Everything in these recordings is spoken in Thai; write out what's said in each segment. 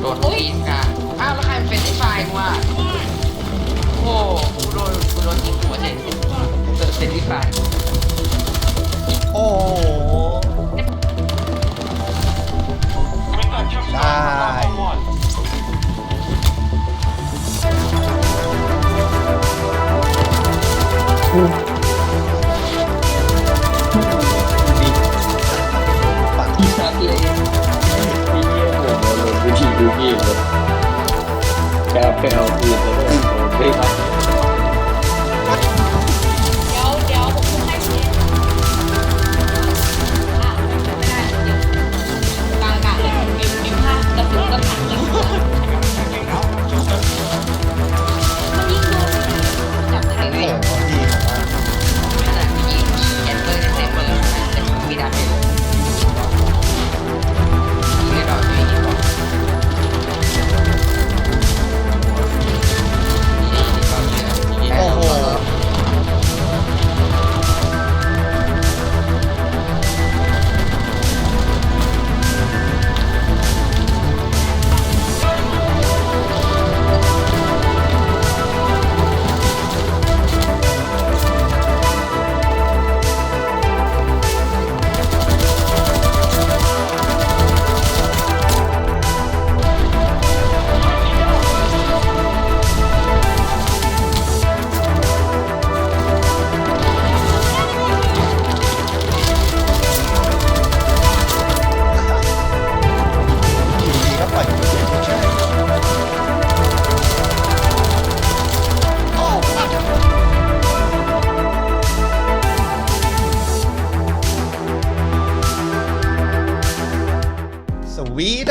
โดนตีนกันอ้าวแล้วใครมันเป็นไอ้ไฟล์วะโอ้โหกูโดนกูโดนยิงหัวเฉยเจอเป็นติไฟล์โอ้ได้ วิธีดูพี่เ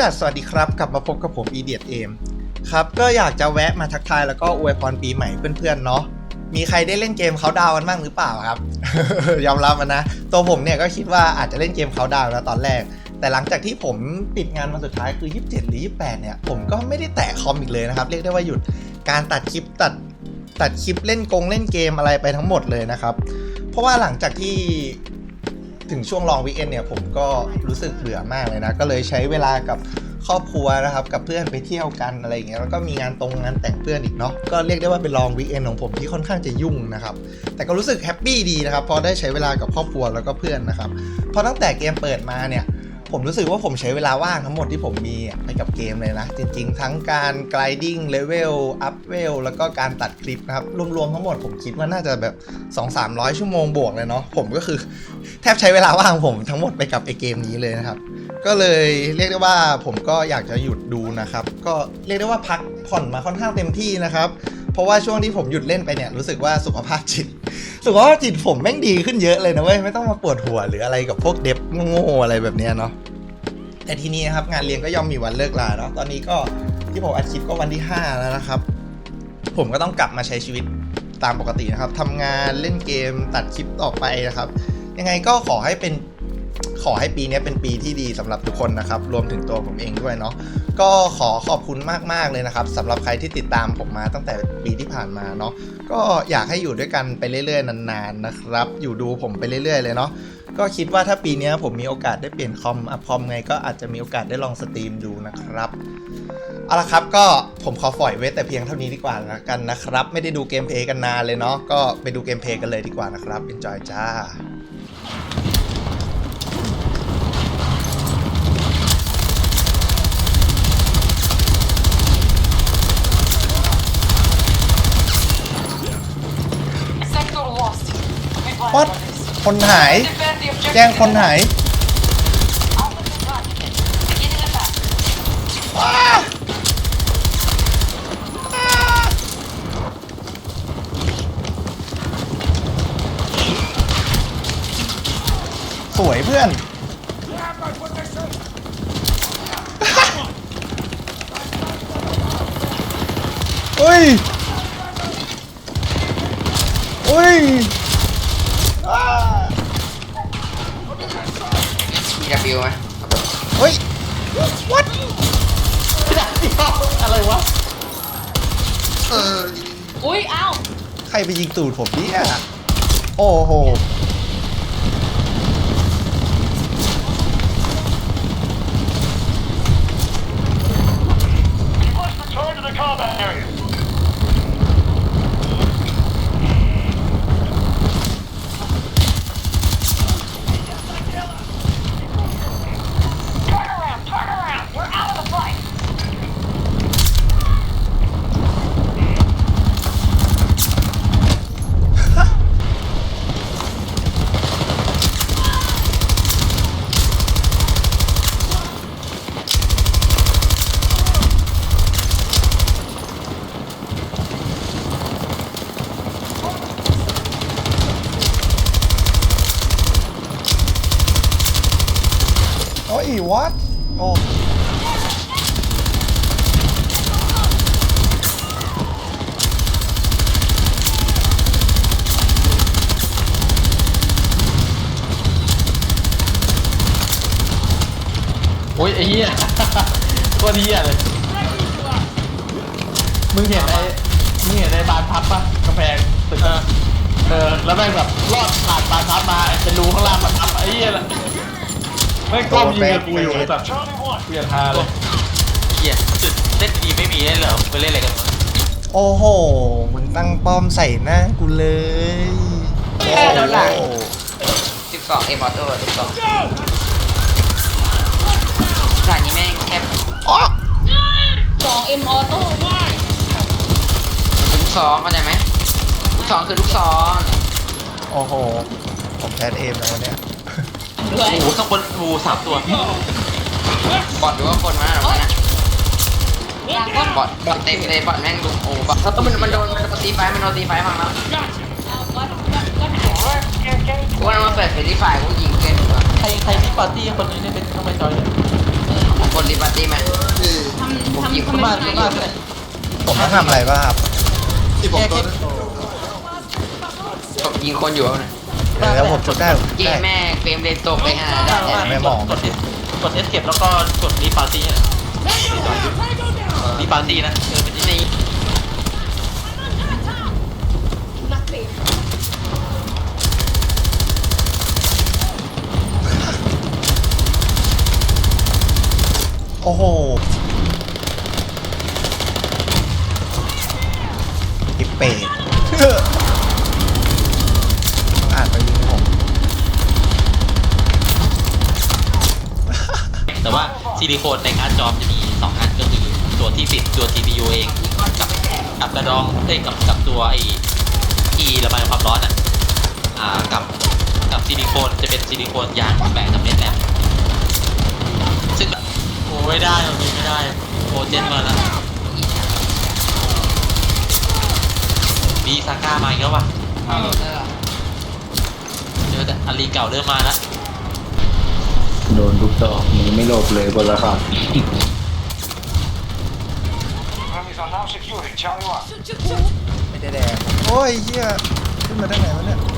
ดัสสวัสดีครับ กลับมาพบกับผมอีเดียตเอมครับ ก็อยากจะแวะมาทักทายแล้วก็อวยพรปีใหม่เพื่อนๆเนาะมีใครได้เล่นเกมเขาดาวกันบ้างหรือเปล่าครับ ยอมรับมันนะ ตัวผมเนี่ยก็คิดว่าอาจจะเล่นเกมเขาดาวแล้วตอนแรก แต่หลังจากที่ผมปิดงานมาสุดท้ายคือ 27 หรือ 28 เนี่ย ผมก็ไม่ได้แตะคอมอีกเลยนะครับ เรียกได้ว่าหยุดการตัดคลิปตัดตัดคลิปเล่นกงเล่นเกมอะไรไปทั้งหมดเลยนะครับ เพราะว่าหลังจากที่ ถึงช่วงลองวีเอ็นเนี่ยผมก็รู้สึกเบื่อมากเลยนะ ก็เลยใช้เวลากับครอบครัวนะครับกับเพื่อนไปเที่ยวกันอะไรอย่างเงี้ยแล้วก็มีงานตรงงานแต่งเพื่อนอีกเนาะก็เรียกได้ว่าเป็นลองวีเอ็นของผมที่ค่อนข้างจะยุ่งนะครับแต่ก็รู้สึกแฮปปี้ดีนะครับพอได้ใช้เวลากับครอบครัวแล้วก็เพื่อนนะครับพอตั้งแต่เกมเปิดมาเนี่ย ผมรู้สึกว่าผมใช้เวลาว่างทั้งหมดที่ผมมีไปกับเกมเลยนะ จริงๆ ทั้งการ gliding level up level แล้วก็การตัดคลิปนะครับ รวมๆ ทั้งหมดผมคิดว่าน่าจะแบบ 2-300 ชั่วโมงบวกเลยเนาะผมก็คือแทบใช้เวลาว่างผมทั้งหมดไปกับไอเกมนี้เลยนะครับ ก็เลยเรียกได้ว่าผมก็อยากจะหยุดดูนะครับ ก็เรียกได้ว่าพักผ่อนมาค่อนข้างเต็มที่นะครับ ราะว่าช่วงที่ผมหยุดเล่นไปเนี่ยรู้สึกว่าสุขภาพจิต สุขภาพจิตผมแม่งดีขึ้นเยอะเลยนะเว้ยไม่ต้องมาปวดหัวหรืออะไรกับพวกเด็บโง่อะไรแบบเนี้ยเนาะแต่ทีนี้นะครับงานเรียนก็ย่อมมีวันเลิกลาเนาะตอนนี้ก็ที่ผมอัดคลิปก็วันที่ 5 แล้วนะครับ ผมก็ต้องกลับมาใช้ชีวิตตามปกตินะครับทำงานเล่นเกมตัดคลิปต่อไปนะครับ ยังไงก็ขอให้เป็นขอให้ปีนี้เป็นปีที่ดีสำหรับทุกคนนะครับ รวมถึงตัวผมเองด้วยเนาะ ก็ขอขอบคุณมากๆเลยนะครับสำหรับใครที่ติดตามผมมาตั้งแต่ปีที่ผ่านมาเนาะก็อยากให้อยู่ด้วยกันไปเรื่อยๆนานๆนะครับ อยู่ดูผมไปเรื่อยๆเลยเนาะก็คิดว่าถ้าปีนี้ผมมีโอกาสได้เปลี่ยนคอมอัพคอมไงก็อาจจะมีโอกาสได้ลองสตรีมดูนะครับเอาละครับก็ผมขอฝอยไว้แต่เพียงเท่านี้ดีกว่าละกันนะครับ ไม่ได้ดูเกมเพย์กันนานเลยเนาะก็ไปดูเกมเพย์กันเลยดีกว่านะครับ enjoy จ้า วัดคนหาย แจ้งคนหายสวยเพื่อนเฮ้ย มีกระปิวไหมเฮ้ย what อะไรวะ เอออุ้ยอ้าวใครไปยิงตูดผมเนี่ยโอ้โห โอ้ย what โอ้ โอ้ ยไอ้เหี้ยตัวเหี้ยเลย มึงเห็นไอ้มึงเห็นไอ้บานพับปะกำแพงตึกเออเออ แล้วแม่งแบบรอดผ่านบานพับมาเป็นรูข้างล่างบานพับไอ้เหี้ยละไม่งก้มยิงกับกูอยู่แบบเปลี่ยนทาเลยเหี้ยจุดเล่นดีไม่มีได้เหรอไปเล่นอะไรกันวะโอ้โห มึงตั้งป้อมใส่หน้ากูเลยโอ้โหสิบสองเอ็มออโต้สิบสอง บสองเอ็มออโต้ลูกซองเข้าใจไหมลูกซองคือลูกซองโอ้โห ผมแพทเอมแล้วเนี่ยด้วยโอ้โหข้างบนโอ้โหสามตัวบอดหรือว่าคนมาหรือว่านะลาก้อนบอดบอดเต็มเลยบอดแม่งดุโอ้บอดแล้วมันมันโดนมันโดนตีไฟมันโดนตีไฟฟังแล้วเอาก้อนก้อนก้อนหายกูว่ามันเปิดเฟรนลี่ไฟกูยิงเกินกว่าใครใครที่ปาร์ตี้คนนี้เนี่ยเป็นทำไมจอยเนี่ย คนรีบาร์ตี้ไหมทำผมทำยิงทำมาไมมาไม่เลยผมต้องทำอะไรบ้างครับที่ผมโดนผมยิงคนอยู่นะเดี๋ยวผมจดได้ผมจเกดมได้แม่เฟรมเรทตกไปหาไม่มอง กดกดเอสเก็บแล้วก็กดรีปาร์ตี้เนี่ยรีปาร์ตี้นะเออ เอ้ยกับกับตัวไอ้ที่ระบายความร้อนอะอ่ากับกับซิลิโคนจะเป็นซิลิโคนยางแปะกับเน็ตแลมซึ่งแบบโอ้ไม่ได้ตรงนี้ไม่ได้โปรเจนมาแล้วมีซาก้ามาอีกแล้ววะเจอแต่อารีเก่าเริ่มมาแล้วโดนทุกดอกมึงไม่หลบเลยบนราคา Friendlies are now securing Charlie 1. ไม่ได้แดงโอ้ยเฮียขึ้นมาได้ไงวะเนี่ย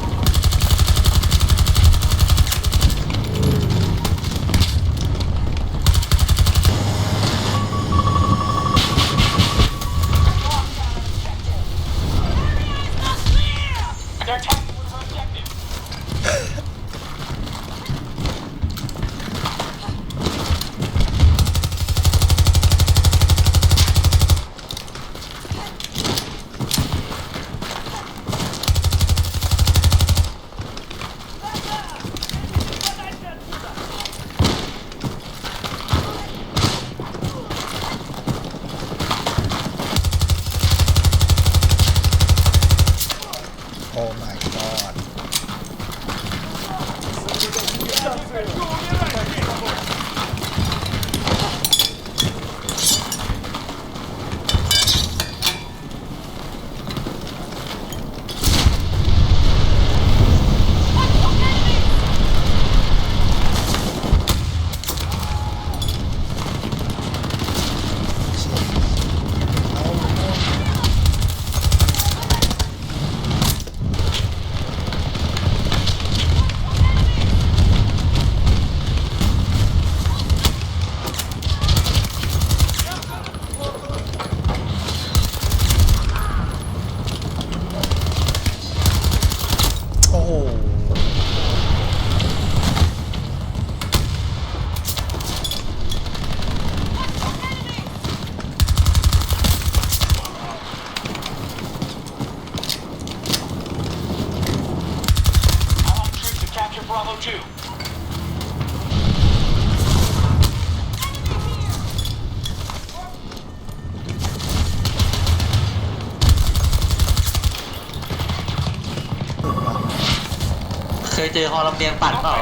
เจอฮอลลำเลียงปั่นเปล่า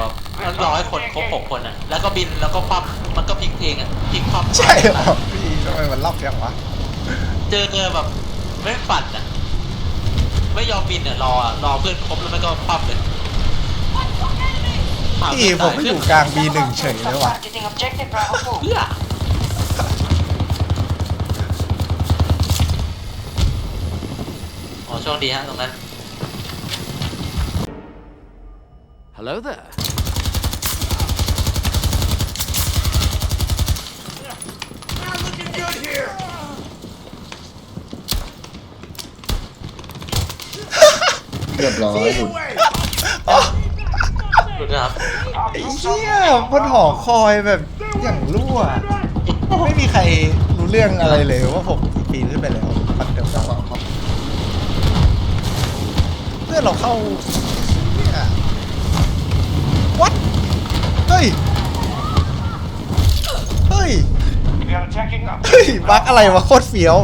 ต้องรอให้คนครบหกคนอะ แล้วก็บินแล้วก็คว่ำมันก็พลิกเองอะพลิกคว่ำใช่เหรอพี่ทำไมมันรอบยังวะเจอเจอแบบไม่ปั่นอะไม่ยอมบินอะรอรอเพื่อนครบแล้วมันก็คว่ำเลยถาพี่เพื่อนผมตายไปอยู่กลาง B1 เฉยเลยว่ะ Targeting objective Bravo 2. เพื่ออ๋อโชคดีฮะตรงนั้น Hello there. เรียบร้อยหลุดอ๋อดูนะครับไอ้เหี้ยบนหอคอยแบบอย่างรั่ว ไม่มีใครรู้เรื่องอะไรเลยว่าผมปีนขึ้นไปแล้วปัดเดียวกันเพื่อนเราเข้า เฮ้ยบักอะไรวะโคตรเฟี้ยว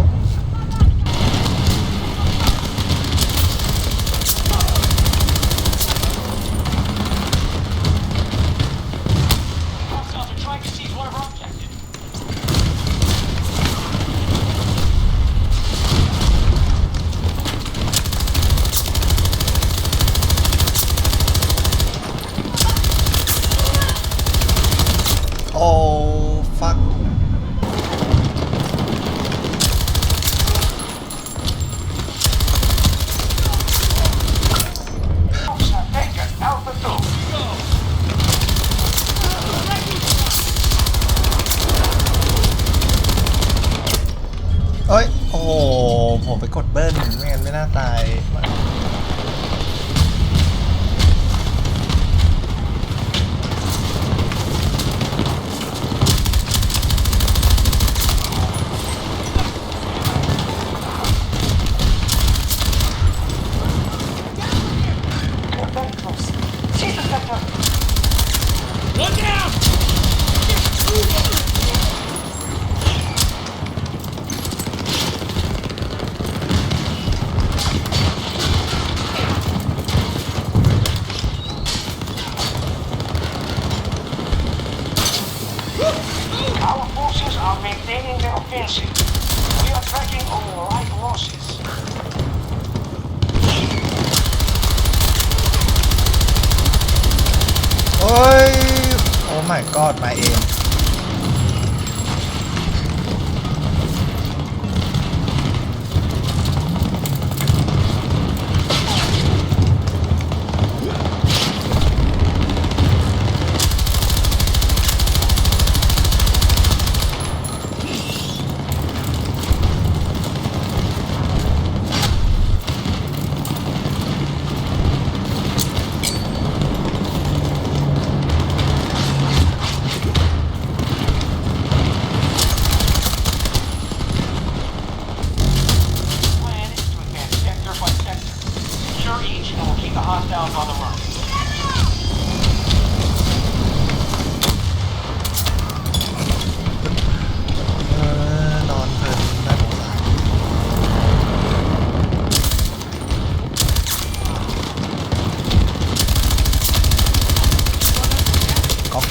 my god มา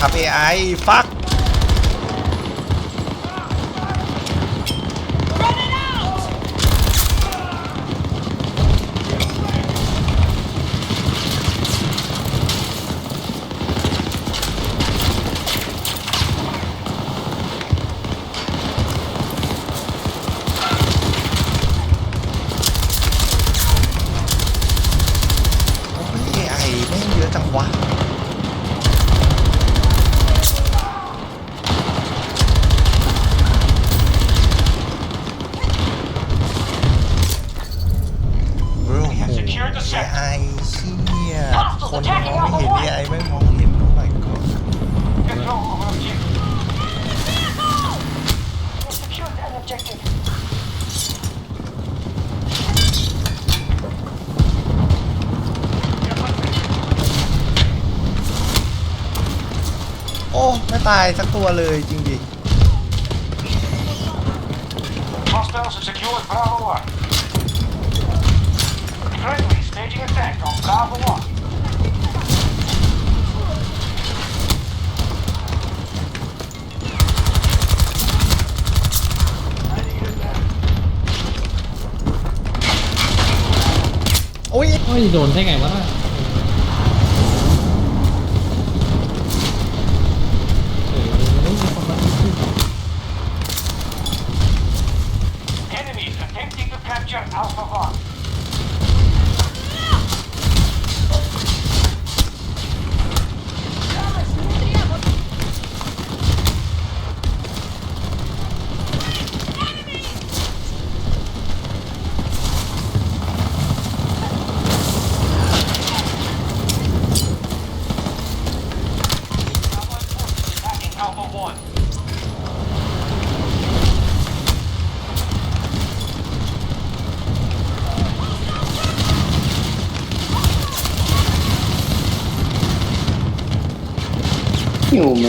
ขับ AI ฟัก โอ้ไม่ตายสักตัวเลยจริงดิโอ้ย โอ้ยโดนได้ไงวะะ หิวไหม